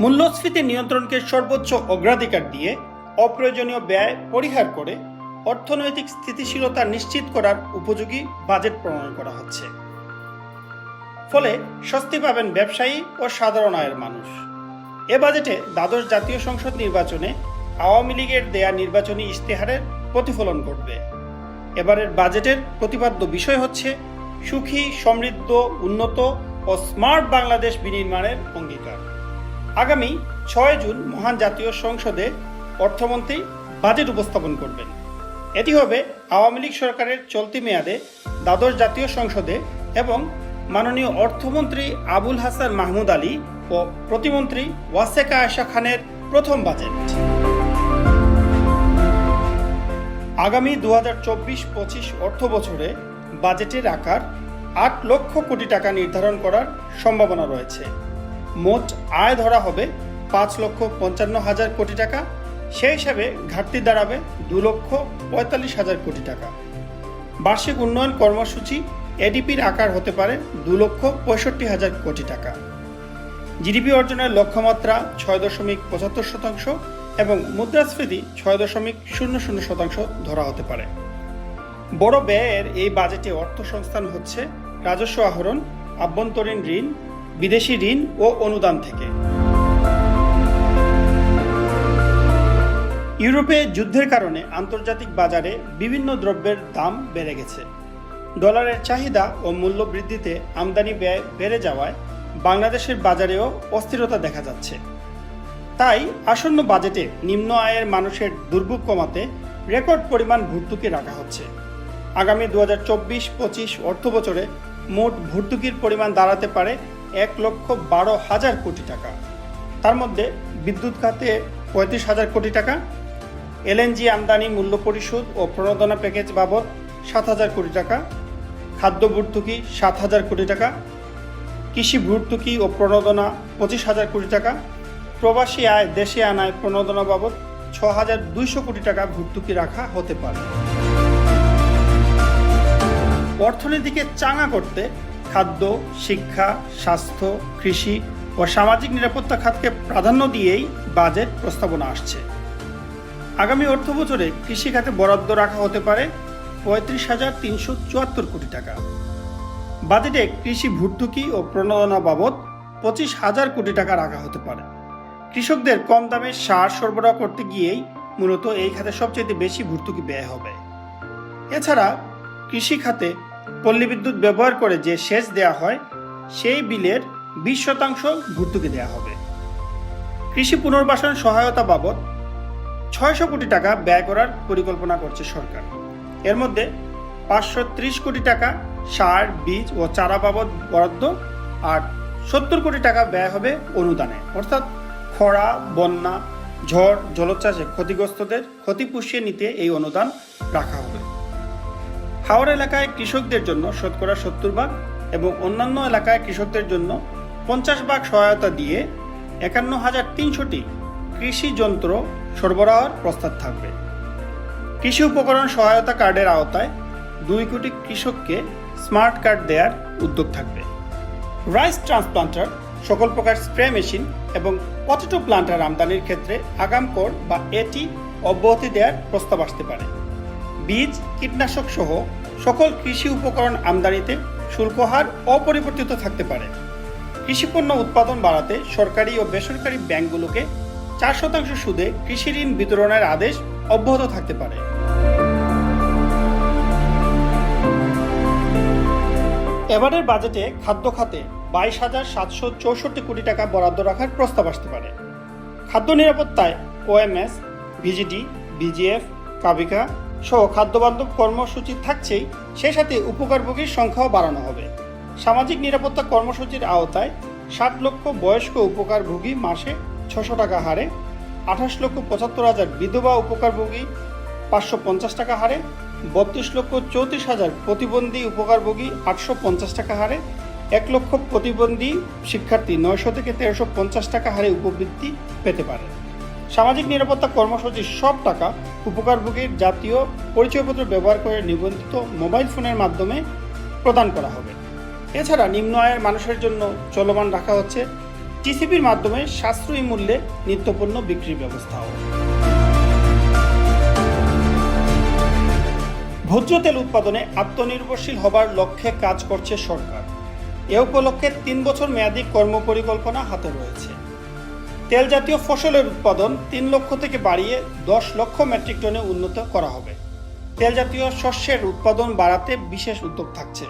মূল্যস্ফীতি নিয়ন্ত্রণকে সর্বোচ্চ অগ্রাধিকার দিয়ে অপ্রয়োজনীয় ব্যয় পরিহার করে অর্থনৈতিক স্থিতিশীলতা নিশ্চিত করার উপযোগী বাজেট প্রণয়ন করা হচ্ছে। ফলে স্বস্তি পাবেন ব্যবসায়ী ও সাধারণ আয়ের মানুষ। এ বাজেটে দ্বাদশ জাতীয় সংসদ নির্বাচনে আওয়ামী লীগের দেয়া নির্বাচনী ইশতেহারের প্রতিফলন ঘটবে। এবারের বাজেটের প্রতিপাদ্য বিষয় হচ্ছে সুখী, সমৃদ্ধ, উন্নত ও স্মার্ট বাংলাদেশ বিনির্মাণের অঙ্গীকার। আগামী ছয় জুন মহান জাতীয় সংসদে অর্থমন্ত্রী বাজেট উপস্থাপন করবেন। এটি হবে আওয়ামী লীগ সরকারের চলতি মেয়াদে দ্বাদশ জাতীয় সংসদে এবং মাননীয় অর্থমন্ত্রী আবুল হাসান মাহমুদ আলী ও প্রতিমন্ত্রী ওয়াসেকা আয়শা খানের প্রথম বাজেট। আগামী দু হাজার চব্বিশ পঁচিশ অর্থ বছরে বাজেটের আকার আট লক্ষ কোটি টাকা নির্ধারণ করার সম্ভাবনা রয়েছে। মোট আয় ধরা হবে পাঁচ লক্ষ পঞ্চান্ন হাজার কোটি টাকা। সেই হিসাবে ঘাটতি দাঁড়াবে দু লক্ষ পঁয়তাল্লিশ হাজার কোটি টাকা। বার্ষিক উন্নয়ন কর্মসূচি এডিপির আকার হতে পারে দু লক্ষ পঁয়ষট্টি হাজার কোটি টাকা। জিডিপি অর্জনের লক্ষ্যমাত্রা ছয় দশমিক পঁচাত্তর শতাংশ এবং মুদ্রাস্ফীতি ছয় দশমিক শূন্য শূন্য শতাংশ ধরা হতে পারে। বড় ব্যয়ের এই বাজেটে অর্থ সংস্থান হচ্ছে রাজস্ব আহরণ, আভ্যন্তরীণ ঋণ বিদেশি ঋণ ও অনুদান থেকে। ইউরোপে যুদ্ধের কারণে আন্তর্জাতিক বাজারে বিভিন্ন দ্রব্যের দাম বেড়ে গেছে। ডলারের চাহিদা ও মূল্য বৃদ্ধিতে আমদানি ব্যয় বেড়ে যাওয়ায় বাংলাদেশের বাজারেও অস্থিরতা দেখা যাচ্ছে। তাই আসন্ন বাজেটে নিম্ন আয়ের মানুষের দুর্ভোগ কমাতে রেকর্ড পরিমাণ ভর্তুকি রাখা হচ্ছে। আগামী দু হাজার চব্বিশ পঁচিশ অর্থ বছরে মোট ভর্তুকির পরিমাণ দাঁড়াতে পারে এক লক্ষ বারো হাজার কোটি টাকা। তার মধ্যে বিদ্যুৎ খাতে পঁয়ত্রিশ হাজার কোটি টাকা এলএনজি আমদানি মূল্য পরিশোধ ও প্রণোদনা প্যাকেজ বাবদ সাত হাজার কোটি টাকা, খাদ্য ভর্তুকি সাত হাজার কোটি টাকা, কৃষি ভর্তুকি ও প্রণোদনা পঁচিশ হাজার কোটি টাকা, প্রবাসী আয় দেশে আনায় প্রণোদনা বাবদ ছ হাজার দুইশো কোটি টাকা ভর্তুকি রাখা হতে পারে। অর্থনীতিকে চাঙা করতে খাদ্য, শিক্ষা, স্বাস্থ্য, কৃষি ও সামাজিক নিরাপত্তা খাতকে প্রাধান্য দিয়েই বাজেট প্রস্তাবনা আসছে। আগামী অর্থ বছরে কৃষি খাতে বরাদ্দ রাখা হতে পারে পঁয়ত্রিশ হাজার তিনশো চুয়াত্তর কোটি টাকা। বাজেটে কৃষি ভর্তুকি ও প্রণোদনা বাবদ পঁচিশ হাজার কোটি টাকা রাখা হতে পারে। কৃষকদের কম দামে সার সরবরাহ করতে গিয়েই মূলত এই খাতে সবচেয়ে বেশি ভর্তুকি ব্যয় হবে। এছাড়া কৃষি খাতে পল্লী বিদ্যুৎ ব্যবহার করে যে সেচ দেয়া হয়, সেই বিলের বিশ শতাংশ ভর্তুকি দেয়া হবে। কৃষি পুনর্বাসন সহায়তা বাবদ ছয়শো কোটি টাকা ব্যয় করার পরিকল্পনা করছে সরকার। এর মধ্যে পাঁচশো ত্রিশ কোটি টাকা সার, বীজ ও চারা বাবদ বরাদ্দ আর সত্তর কোটি টাকা ব্যয় হবে অনুদানে। অর্থাৎ খরা, বন্যা, ঝড়, জলোচ্ছ্বাসে ক্ষতিগ্রস্তদের ক্ষতি পুষিয়ে নিতে এই অনুদান রাখা হবে হাওড় এলাকায় কৃষকদের জন্য শতকরা সত্তর ভাগ এবং অন্যান্য এলাকায় কৃষকদের জন্য পঞ্চাশ ভাগ সহায়তা দিয়ে একান্ন হাজার তিনশোটি কৃষি যন্ত্র সরবরাহের প্রস্তাব থাকবে। কৃষি উপকরণ সহায়তা কার্ডের আওতায় দুই কোটি কৃষককে স্মার্ট কার্ড দেওয়ার উদ্যোগ থাকবে। রাইস ট্রান্সপ্লান্টার, সকল প্রকার স্প্রে মেশিন এবং পটেটো প্লান্টার আমদানির ক্ষেত্রে আগাম কর বা এটি অব্যাহতি দেওয়ার প্রস্তাব আসতে পারে। বীজ, কীটনাশক সহ সকল কৃষি উপকরণ আমদানিতে শুল্ক হার অপরিবর্তিত থাকতে পারে। কৃষিপণ্য উৎপাদন বাড়াতে সরকারি ও বেসরকারি ব্যাংকগুলোকে চার শতাংশ সুদে কৃষি ঋণ বিতরণের আদেশ অব্যাহত থাকতে পারে। এবারের বাজেটে খাদ্য খাতে বাইশ হাজার সাতশো চৌষট্টি কোটি টাকা বরাদ্দ রাখার প্রস্তাব আসতে পারে। খাদ্য নিরাপত্তায় ওএমএস ভিজিডি, বিজিএফ, কাবিকা সহ খাদ্যবান্ধব কর্মসূচি থাকছেই, সে সাথে উপকারভোগীর সংখ্যাও বাড়ানো হবে। সামাজিক নিরাপত্তা কর্মসূচির আওতায় ষাট লক্ষ বয়স্ক উপকারভোগী মাসে ছশো টাকা হারে, আঠাশ লক্ষ পঁচাত্তর হাজার বিধবা উপকারভোগী পাঁচশো পঞ্চাশ টাকা হারে, বত্রিশ লক্ষ চৌত্রিশ হাজার প্রতিবন্ধী উপকারভোগী আটশো পঞ্চাশ টাকা হারে, এক লক্ষ প্রতিবন্ধী শিক্ষার্থী নয়শো থেকে তেরোশো পঞ্চাশ টাকা হারে উপবৃত্তি পেতে পারে। সামাজিক নিরাপত্তা কর্মসূচির সব টাকা উপকারভোগীর জাতীয় পরিচয়পত্র ব্যবহার করে নিবন্ধিত মোবাইল ফোনের মাধ্যমে প্রদান করা হবে। এছাড়া নিম্ন আয়ের মানুষের জন্য চলমান রাখা হচ্ছে টিসিপির মাধ্যমে সাশ্রয়ী মূল্যে নিত্যপণ্য বিক্রির ব্যবস্থাও। ভোজ্য তেল উৎপাদনে আত্মনির্ভরশীল হবার লক্ষ্যে কাজ করছে সরকার। এ উপলক্ষে তিন বছর মেয়াদী কর্মপরিকল্পনা হাতে রয়েছে। তেল জাতীয় ফসলের উৎপাদন তিন লক্ষ থেকে বাড়িয়ে দশ লক্ষ মেট্রিক টনে উন্নত করা হবে। তেল জাতীয় শস্যের উৎপাদন বাড়াতে বিশেষ উদ্যোগ থাকছে।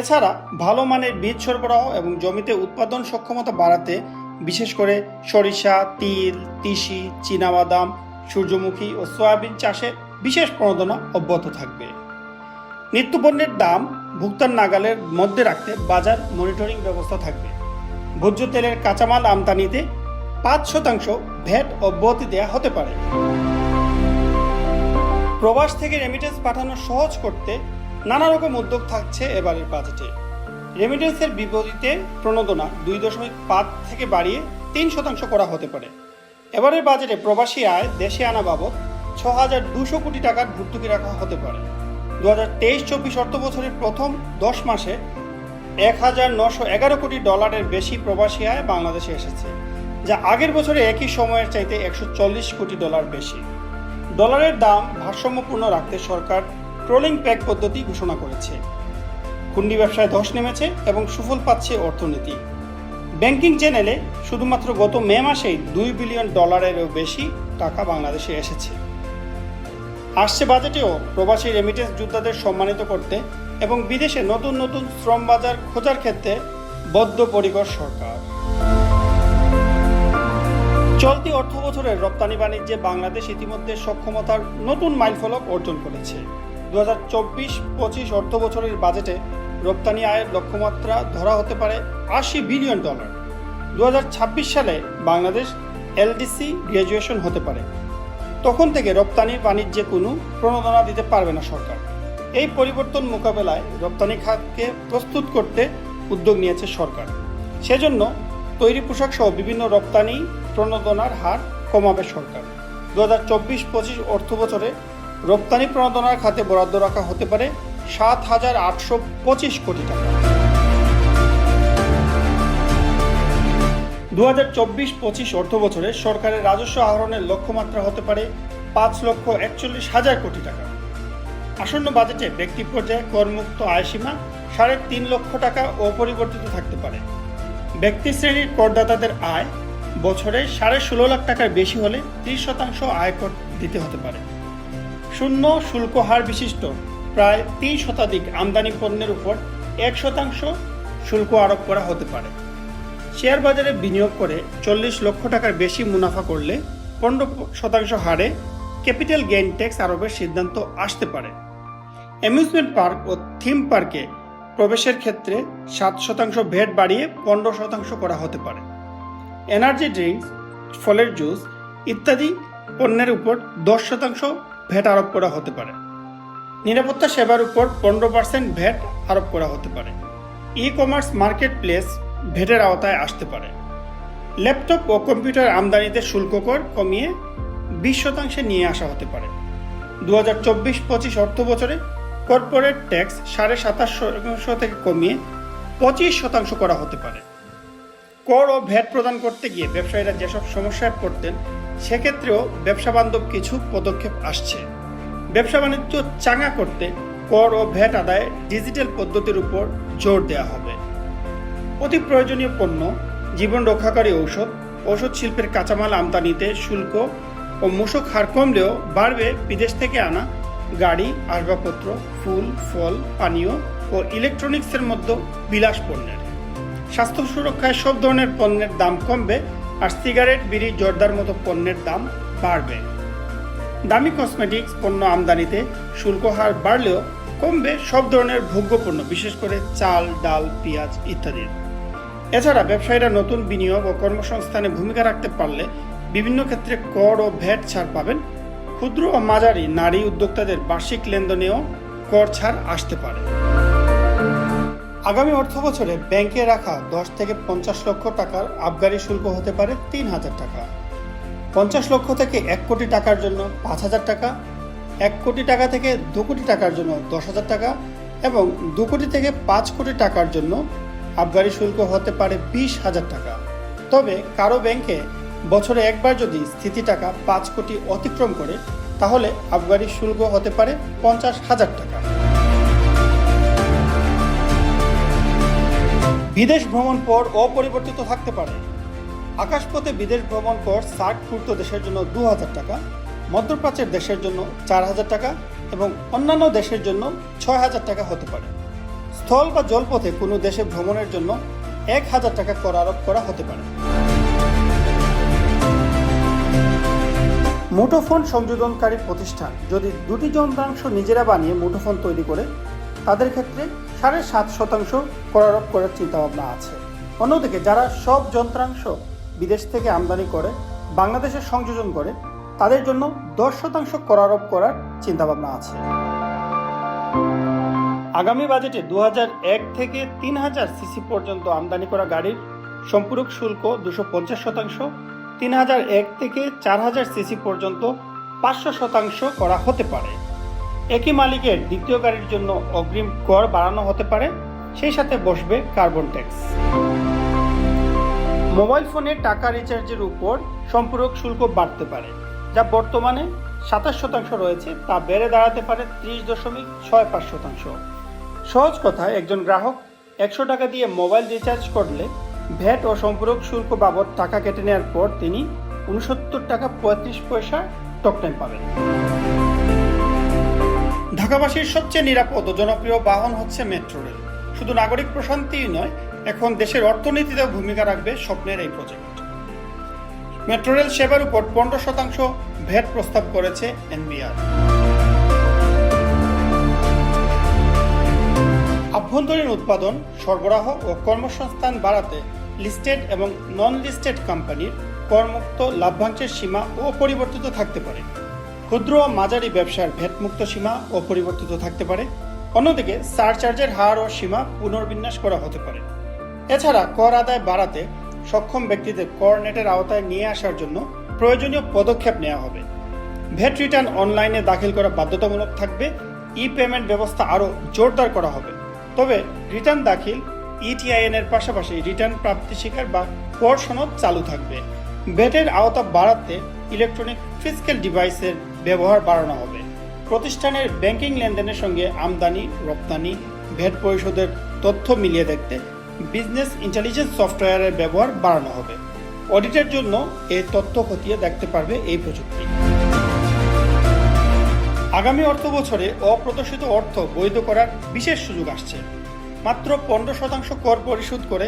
এছাড়া ভালো মানের বীজ সরবরাহ এবং জমিতে উৎপাদন সক্ষমতা বাড়াতে বিশেষ করে সরিষা, তিল, তিসি, চীনাবাদাম, সূর্যমুখী ও সয়াবিন চাষে বিশেষ প্রণোদনা অব্যাহত থাকবে। নিত্যপণ্যের দাম ভুক্তান নাগালের মধ্যে রাখতে বাজার মনিটরিং ব্যবস্থা থাকবে। ভোজ্য তেলের কাঁচামাল আমদানিতে পাঁচ শতাংশ ভ্যাট অব্যাহতি দেওয়া হতে পারে। প্রবাস থেকে রেমিটেন্স পাঠানো সহজ করতে নানা রকম উদ্যোগ থাকছে এবারের বাজেটে রেমিটেন্সের বিপরীতে প্রণোদনা দুই দশমিক পাঁচ থেকে বাড়িয়ে তিন শতাংশ করা হতে পারে। এবারের বাজেটে প্রবাসী আয় দেশে আনা বাবদ ছ হাজার দুশো কোটি টাকার ভর্তুকি রাখা হতে পারে। দু হাজার তেইশ চব্বিশ অর্থ বছরের প্রথম দশ মাসে এক হাজার নশো এগারো কোটি ডলারের বেশি প্রবাসী আয় বাংলাদেশে এসেছে। যা আগের বছরে একই সময়ের চাইতে একশো চল্লিশ কোটি ডলার বেশি। ডলারের দাম ভারসাম্যপূর্ণ রাখতে সরকার ট্রোলিং প্যাক পদ্ধতি ঘোষণা করেছে। হুন্ডি ব্যবসায় ধস নেমেছে এবং সুফল পাচ্ছে অর্থনীতি। ব্যাংকিং চ্যানেলে শুধুমাত্র গত মে মাসেই দুই বিলিয়ন ডলারেরও বেশি টাকা বাংলাদেশে এসেছে। আসছে বাজেটেও প্রবাসী রেমিটেন্স যোদ্ধাদের সম্মানিত করতে এবং বিদেশে নতুন নতুন শ্রম বাজার খোঁজার ক্ষেত্রে বদ্ধপরিকর সরকার। চলতি অর্থ বছরের রপ্তানি বাণিজ্যে বাংলাদেশ ইতিমধ্যে সক্ষমতার নতুন মাইলফলক অর্জন করেছে। দু হাজার চব্বিশ পঁচিশ অর্থ বছরের বাজেটে রপ্তানি আয়ের লক্ষ্যমাত্রা ধরা হতে পারে আশি বিলিয়ন ডলার। দু সালে বাংলাদেশ এলডিসি গ্র্যাজুয়েশন হতে পারে। তখন থেকে রপ্তানি বাণিজ্যে কোনো প্রণোদনা দিতে পারবে না সরকার। এই পরিবর্তন মোকাবেলায় রপ্তানি খাতকে প্রস্তুত করতে উদ্যোগ নিয়েছে সরকার। সেজন্য তৈরি পোশাক সহ বিভিন্ন রপ্তানি প্রণোদনার হার কমাবে সরকার। দু হাজার চব্বিশ পঁচিশ অর্থ বছরে রপ্তানি প্রণোদনার খাতে বরাদ্দ রাখা হতে পারে সাত হাজার আটশো পঁচিশ কোটি টাকা। দু হাজার চব্বিশ পঁচিশ অর্থ বছরে সরকারের রাজস্ব আহরণের লক্ষ্যমাত্রা হতে পারে পাঁচ লক্ষ একচল্লিশ হাজার কোটি টাকা। আসন্ন বাজেটে ব্যক্তি পর্যায়ে করমুক্ত আয়সীমা সাড়ে তিন লক্ষ টাকা অপরিবর্তিত থাকতে পারে। ব্যক্তি শ্রেণির করদাতাদের আয় বছরে সাড়ে ষোলো লাখ টাকার বেশি হলে ত্রিশ শতাংশ আয়কর দিতে হতে পারে। শূন্য শুল্ক হার বিশিষ্ট প্রায় তিন শতাধিক আমদানি পণ্যের উপর এক শতাংশ শুল্ক আরোপ করা হতে পারে। শেয়ার বাজারে বিনিয়োগ করে চল্লিশ লক্ষ টাকার বেশি মুনাফা করলে পনেরো শতাংশ হারে ক্যাপিটাল গেইন ট্যাক্স আরোপের সিদ্ধান্ত আসতে পারে। অ্যামিউজমেন্ট পার্ক ও থিম পার্কে প্রবেশের ক্ষেত্রে সাত শতাংশ ভেট বাড়িয়ে পনেরো শতাংশ করা হতে পারে। এনার্জি ড্রিঙ্কস, ফলের জুস ইত্যাদি পণ্যের উপর দশ শতাংশ ভ্যাট আরোপ করা হতে পারে। নিরাপত্তা সেবার উপর পনেরো পার্সেন্ট ভ্যাট আরোপ করা হতে পারে। ই কমার্স মার্কেট প্লেস ভ্যাটের আওতায় আসতে পারে। ল্যাপটপ ও কম্পিউটার আমদানিতে শুল্ক কর কমিয়ে বিশ শতাংশে নিয়ে আসা হতে পারে। দু হাজার চব্বিশ পঁচিশ অর্থ বছরে কর্পোরেট ট্যাক্স সাড়ে সাতাশ শতাংশ থেকে কমিয়ে পঁচিশ শতাংশ করা হতে পারে। কর ও ভ্যাট প্রদান করতে গিয়ে ব্যবসায়ীরা যেসব সমস্যায় পড়তেন, সেক্ষেত্রেও ব্যবসা বান্ধব কিছু পদক্ষেপ আসছে। ব্যবসা বাণিজ্য চাঙা করতে কর ও ভ্যাট আদায়ে ডিজিটাল পদ্ধতির উপর জোর দেওয়া হবে। অতি প্রয়োজনীয় পণ্য, জীবন রক্ষাকারী ঔষধ ঔষধ শিল্পের কাঁচামাল আমদানিতে শুল্ক ও মূসক হার কমলেও বাড়বে বিদেশ থেকে আনা গাড়ি, আসবাবপত্র, ফুল, ফল, পানীয় ও ইলেকট্রনিক্সের মধ্যে বিলাস পণ্যের স্বাস্থ্য সুরক্ষায় সব ধরনের পণ্যের দাম কমবে আর সিগারেট, বিড়ি, জর্দার মতো পণ্যের দাম বাড়বে। দামি কসমেটিক্স, পণ্য আমদানিতে শুল্ক হার বাড়লেও কমবে সব ধরনের ভোগ্যপণ্য বিশেষ করে চাল, ডাল, পেঁয়াজ ইত্যাদির। এছাড়া ব্যবসায়ীরা নতুন বিনিয়োগ ও কর্মসংস্থানে ভূমিকা রাখতে পারলে বিভিন্ন ক্ষেত্রে কর ও ভ্যাট ছাড় পাবেন। ক্ষুদ্র ও মাঝারি নারী উদ্যোক্তাদের বার্ষিক লেনদেনেও কর ছাড় আসতে পারে। আগামী অর্থ বছরে ব্যাংকে রাখা দশ থেকে পঞ্চাশ লক্ষ টাকার আবগারি শুল্ক হতে পারে তিন হাজার টাকা। পঞ্চাশ লক্ষ থেকে এক কোটি টাকার জন্য পাঁচ হাজার টাকা, এক কোটি টাকা থেকে দু কোটি টাকার জন্য দশ হাজার টাকা এবং দু কোটি থেকে পাঁচ কোটি টাকার জন্য আবগারি শুল্ক হতে পারে বিশ হাজার টাকা। তবে কারও ব্যাংকে বছরে একবার যদি স্থিতি টাকা পাঁচ কোটি অতিক্রম করে, তাহলে আবগারি শুল্ক হতে পারে পঞ্চাশ হাজার টাকা। বিদেশ ভ্রমণ পর অপরিবর্তিত থাকতে পারে। আকাশপথে বিদেশ ভ্রমণ কর সার্কভুক্ত দেশের জন্য দু হাজার টাকা, মধ্যপ্রাচ্যের দেশের জন্য চার হাজার টাকা এবং অন্যান্য দেশের জন্য ছয় হাজার টাকা হতে পারে। স্থল বা জলপথে কোনো দেশে ভ্রমণের জন্য এক হাজার টাকা কর আরোপ করা হতে পারে। মুঠোফোন সংযোজনকারী প্রতিষ্ঠান যদি দুটি যন্ত্রাংশ নিজেরা বানিয়ে মুঠোফোন তৈরি করে তাদের ক্ষেত্রে সাড়ে সাত শতাংশ করারোপ করার চিন্তাভাবনা আছে। অন্যদিকে যারা সব যন্ত্রাংশ বিদেশ থেকে আমদানি করে, বাংলাদেশে সংযোজন করে, তাদের জন্য দশ শতাংশ করারোপ করার চিন্তাভাবনা আছে। আগামী বাজেটে দু এক থেকে তিন হাজার সিসি পর্যন্ত আমদানি করা গাড়ির সম্পূরক শুল্ক দুশো পঞ্চাশ শতাংশ তিন হাজার এক থেকে চার হাজার সিসি পর্যন্ত পাঁচশো শতাংশ করা হতে পারে। একই মালিকের দ্বিতীয় গাড়ির জন্য অগ্রিম কর বাড়ানো হতে পারে, সেই সাথে বসবে কার্বন ট্যাক্স। মোবাইল ফোনে টাকা রিচার্জের উপর সম্পূরক শুল্ক বাড়তে পারে, যা বর্তমানে সাতাশ শতাংশ রয়েছে, তা বেড়ে দাঁড়াতে পারে ত্রিশ দশমিক ছয় পাঁচ শতাংশ। সহজ কথায় একজন গ্রাহক একশো টাকা দিয়ে মোবাইল রিচার্জ করলে ভ্যাট ও সম্পূরক শুল্ক বাবদ টাকা কেটে নেওয়ার পর তিনি উনসত্তর টাকা পঁয়ত্রিশ পয়সা টক টাইম পাবেন। ঢাকাবাসীর সবচেয়ে নিরাপদ ও জনপ্রিয় বাহন হচ্ছে মেট্রো রেল। শুধু নাগরিক প্রশান্তিই নয়, এখন দেশের অর্থনীতিতেও ভূমিকা রাখবে স্বপ্নের এই প্রজেক্ট। মেট্রো রেল সেবার উপর পনেরো শতাংশ ভ্যাট প্রস্তাব করেছে এনবিআর। আভ্যন্তরীণ উৎপাদন, সরবরাহ ও কর্মসংস্থান বাড়াতে লিস্টেড এবং নন লিস্টেড কোম্পানির করমুক্ত লাভ্যাংশের সীমা অপরিবর্তিত থাকতে পারে। ক্ষুদ্র মাঝারি ব্যবসার ভ্যাটমুক্ত সীমা অপরিবর্তিত থাকতে পারে। অন্যদিকে, সারচার্জের হার ও সীমা পুনর্বিন্যাস করা হতে পারে। এছাড়া, কর আদায় বাড়াতে সক্ষম ব্যক্তিদের কর নেটের আওতায় নিয়ে আসার জন্য প্রয়োজনীয় পদক্ষেপ নেওয়া হবে। ভ্যাট রিটার্ন অনলাইনে দাখিল করা বাধ্যতামূলক থাকবে। ই পেমেন্ট ব্যবস্থা আরও জোরদার করা হবে। তবে রিটার্ন দাখিল, ইটিআইএন এর পাশাপাশি রিটার্ন প্রাপ্তি শিকার বা কর সনদ চালু থাকবে। ভ্যাটের আওতা বাড়াতে ইলেকট্রনিক ফিজিক্যাল ডিভাইসের ব্যবহার বাড়ানো হবে। প্রতিষ্ঠানের ব্যাংকিং লেনদেনের সঙ্গে আমদানি, রপ্তানি ভ্যাট পরিশোধের তথ্য মিলিয়ে দেখতে বিজনেস ইন্টেলিজেন্স সফটওয়্যারের ব্যবহার বাড়ানো হবে। অডিটের জন্য এই তথ্য খতিয়ে দেখতে পারবে এই প্রযুক্তি। আগামী অর্থ বছরে অপ্রদর্শিত অর্থ বৈধ করার বিশেষ সুযোগ আসছে। মাত্র পনেরো শতাংশ কর পরিশোধ করে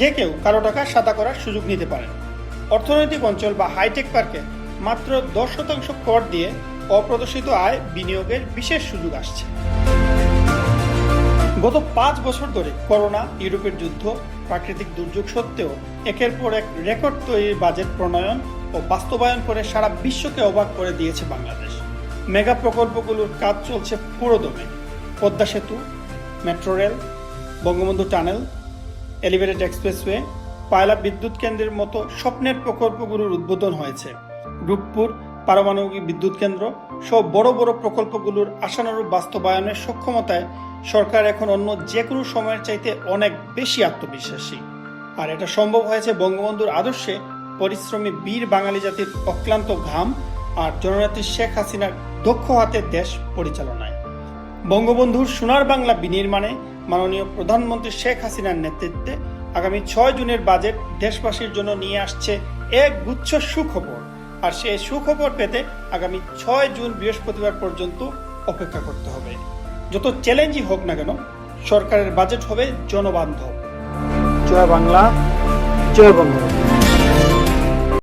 যে কেউ কালো টাকা সাদা করার সুযোগ নিতে পারেন। অর্থনৈতিক অঞ্চল বা হাইটেক পার্কে মাত্র দশ শতাংশ কর দিয়ে অপ্রদর্শিত আয় বিনিয়োগের বিশেষ সুযোগ আসছে। গত পাঁচ বছর ধরে করোনা, ইউরোপের যুদ্ধ, প্রাকৃতিক দুর্যোগ সত্ত্বেও একের পর এক রেকর্ড তৈরির বাজেট প্রণয়ন ও বাস্তবায়ন করে সারা বিশ্বকে অবাক করে দিয়েছে বাংলাদেশ। মেগা প্রকল্পগুলোর কাজ চলছে পুরোদমে। পদ্মা সেতু, metro rail, Bangabandhu tunnel, elevated expressway Payra বিদ্যুৎ কেন্দ্রের মতো স্বপ্নের প্রকল্পগুলোর উদ্বোধন হয়েছে। রূপপুর, পারমাণবিক বিদ্যুৎ কেন্দ্র সব বড় বড় প্রকল্পগুলোর আশানুরূপ বাস্তবায়নের সক্ষমতায় সরকার এখন অন্য যে কোনো সময়ের চাইতে অনেক বেশি আত্মবিশ্বাসী। আর এটা সম্ভব হয়েছে বঙ্গবন্ধুর আদর্শে পরিশ্রমী বীর বাঙালি জাতির অক্লান্ত ঘাম আর জননেত্রী শেখ হাসিনার দক্ষ হাতের দেশ পরিচালনায়। বঙ্গবন্ধুর সোনার বাংলা বিনির্মাণে মাননীয় প্রধানমন্ত্রী শেখ হাসিনার নেতৃত্বে আগামী ছয় জুনের বাজেট দেশবাসীর জন্য নিয়ে আসছে এক গুচ্ছ সুখবর। আর সে সুখবর পেতে আগামী ছয় জুন বৃহস্পতিবার পর্যন্ত অপেক্ষা করতে হবে। যত চ্যালেঞ্জই হোক না কেন, সরকারের বাজেট হবে জনবান্ধব। জয় বাংলা, জয় বঙ্গবন্ধু।